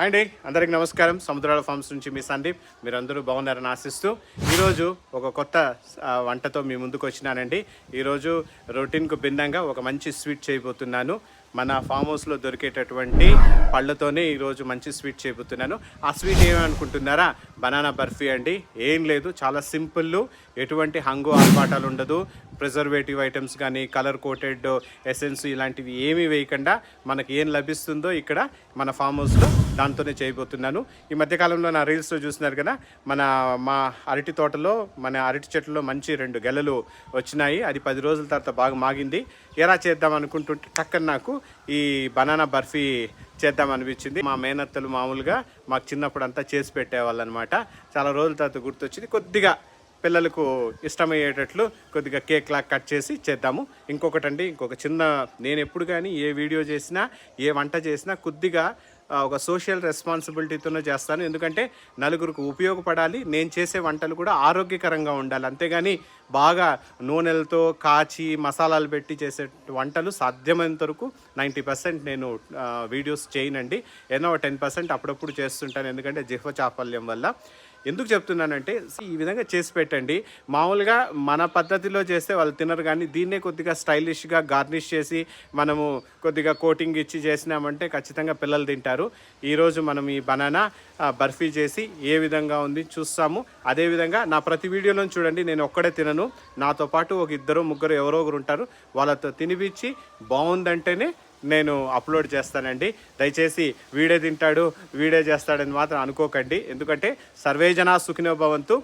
అండి అందరికి నమస్కారం. సముద్రాల ఫార్మ్స్ నుంచి మీ సందీప్. మీరందరూ బాగున్నారని ఆశిస్తూ ఈరోజు ఒక కొత్త వంటతో మీ ముందుకు వచ్చినానండి. ఈరోజు రొటీన్కు భిన్నంగా ఒక మంచి స్వీట్ చేయబోతున్నాను. మన ఫామ్ హౌస్లో దొరికేటటువంటి పళ్ళతోనే ఈరోజు మంచి స్వీట్ చేయబోతున్నాను. ఆ స్వీట్ ఏమనుకుంటున్నారా? బనానా బర్ఫీ అండి. ఏం లేదు. చాలా సింపుల్ ఎటువంటి హంగు ఆర్పాటాలు ఉండదు. ప్రిజర్వేటివ్ ఐటమ్స్ కానీ కలర్ కోటెడ్ ఎసెన్స్ ఇలాంటివి ఏమీ వేయకుండా మనకి ఏం లభిస్తుందో ఇక్కడ మన ఫామ్ హౌస్లో దాంతోనే చేయబోతున్నాను. ఈ మధ్యకాలంలో నా రీల్స్లో చూస్తున్నారు కదా మన మా అరటి తోటలో మన అరటి చెట్లలో మంచి రెండు గెలలు వచ్చినాయి. అది పది రోజుల తర్వాత బాగా మాగింది. ఎలా చేద్దాం అనుకుంటుంటే టక్కన నాకు ఈ బనానా బర్ఫీ చేద్దాం అనిపించింది. మా మేనత్తలు మామూలుగా మాకు చిన్నప్పుడు అంతా చేసి పెట్టేవాళ్ళు అనమాట చాలా రోజుల తర్వాత గుర్తొచ్చింది. కొద్దిగా పిల్లలకు ఇష్టమయ్యేటట్లు కొద్దిగా కేక్ లాగా కట్ చేసి చేద్దాము. ఇంకొకటి అండి ఇంకొక చిన్న నేను ఎప్పుడు కానీ ఏ వీడియో చేసినా ఏ వంట చేసినా కొద్దిగా ఒక సోషల్ రెస్పాన్సిబిలిటీతోనే చేస్తాను. ఎందుకంటే నలుగురికి ఉపయోగపడాలి. నేను చేసే వంటలు కూడా ఆరోగ్యకరంగా ఉండాలి. అంతేగాని బాగా నూనెలతో కాచి మసాలాలు పెట్టి చేసే వంటలు సాధ్యమైనంత వరకు నైంటీ పర్సెంట్ నేను వీడియోస్ చేయనండి. ఏదో టెన్ పర్సెంట్ అప్పుడప్పుడు చేస్తుంటాను ఎందుకంటే జిహ్వ చాపల్యం వల్ల. ఎందుకు చెప్తున్నానంటే ఈ విధంగా చేసి పెట్టండి. మామూలుగా మన పద్ధతిలో చేస్తే వాళ్ళు తినరు కానీ దీన్నే కొద్దిగా స్టైలిష్గా గార్నిష్ చేసి మనము కొద్దిగా కోటింగ్ ఇచ్చి చేసినామంటే ఖచ్చితంగా పిల్లలు తింటారు. ఈరోజు మనం ఈ బనానా బర్ఫీ చేసి ఏ విధంగా ఉంది చూస్తాము. అదేవిధంగా నా ప్రతి వీడియోలో చూడండి నేను ఒక్కడే తినను. నాతో పాటు ఒక ఇద్దరు ముగ్గురు ఎవరో ఒకరు ఉంటారు. వాళ్ళతో తినిపించి బాగుందంటేనే నేను అప్లోడ్ చేస్తానండి. దయచేసి వీడే తింటాడు వీడే చేస్తాడని మాత్రం అనుకోకండి. ఎందుకంటే సర్వేజన సుఖినోభవంతు సుఖినో భవంతు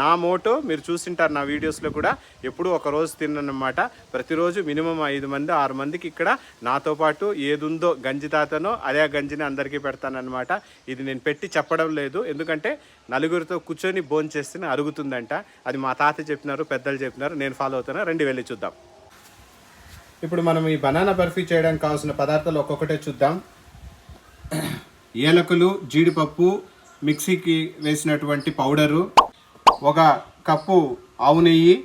నా మోటో మీరు చూసింటారు నా వీడియోస్లో కూడా ఎప్పుడూ ఒక రోజు తిన్నమాట ప్రతిరోజు మినిమం ఐదు మంది ఆరు మందికి ఇక్కడ నాతో పాటు ఏదుందో గంజి తాతనో అదే గంజిని అందరికీ పెడతానన్నమాట. ఇది నేను పెట్టి చెప్పడం లేదు. ఎందుకంటే నలుగురితో కూర్చొని భోంచేస్తే చేస్తే అరుగుతుందంట. అది మా తాత చెప్పినారు పెద్దలు చెప్పినారు నేను ఫాలో అవుతాను రండి వెళ్ళి చూద్దాం. ఇప్పుడు మనం ఈ బనానా బర్ఫీ చేయడానికి కావాల్సిన పదార్థాలు ఒక్కొక్కటే చూద్దాం. ఏలకులు జీడిపప్పు మిక్సీకి వేసినటువంటి పౌడరు. ఒక కప్పు ఆవు నెయ్యి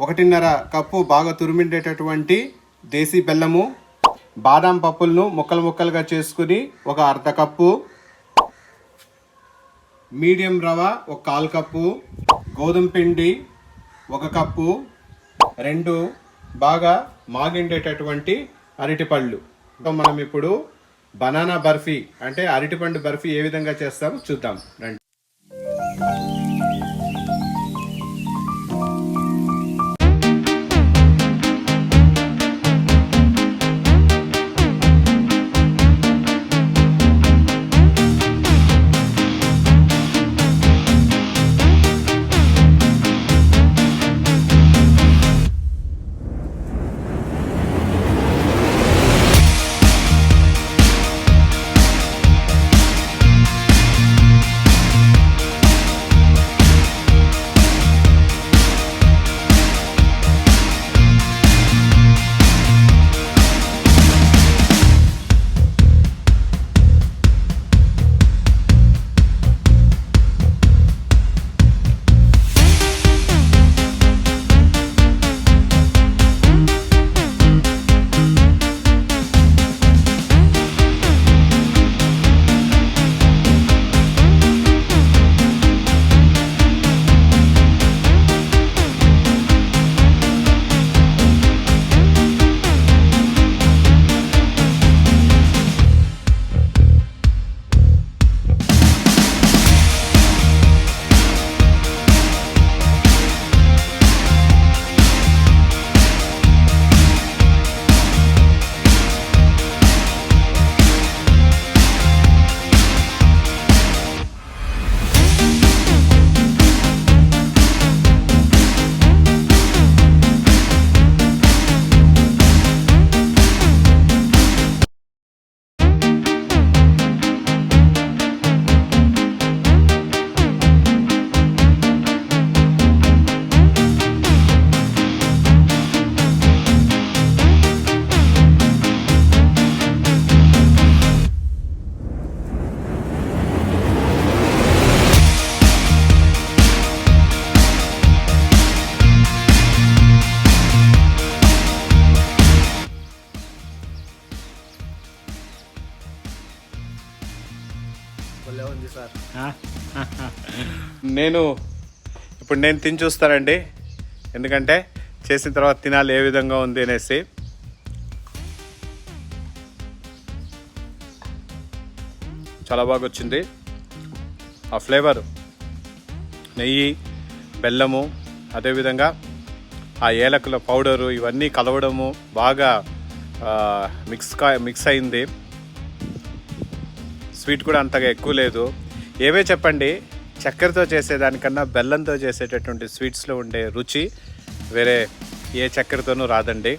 ఒకటిన్నర కప్పు బాగా తురిమిండేటటువంటి దేశీ బెల్లము బాదాం పప్పులను ముక్కలు ముక్కలుగా చేసుకుని ఒక అర్ధ కప్పు మీడియం రవ ఒక కాల్ కప్పు గోధుమ పిండి ఒక కప్పు రెండు బాగా మాగిండేటటువంటి అరటిపళ్ళు. మనం ఇప్పుడు బనానా బర్ఫీ అంటే అరటిపండు బర్ఫీ ఏ విధంగా చేస్తామో చూద్దాం. రండి. సార్. నేను ఇప్పుడు నేను తిని చూస్తానండి. ఎందుకంటే చేసిన తర్వాత తినాలి ఏ విధంగా ఉంది అనేసి. చాలా బాగా వచ్చింది ఆ ఫ్లేవర్ నెయ్యి బెల్లము అదేవిధంగా ఆ ఏలకుల పౌడరు ఇవన్నీ కలవడము బాగా మిక్స్ కా మిక్స్ అయింది. స్వీట్ కూడా అంతగా ఎక్కువ లేదు. ఏవే చెప్పండి? చక్కెరతో చేసేదానికన్నా బెల్లంతో చేసేటటువంటి స్వీట్స్లో ఉండే రుచి వేరే ఏ చక్కెరతోనూ రాదండి.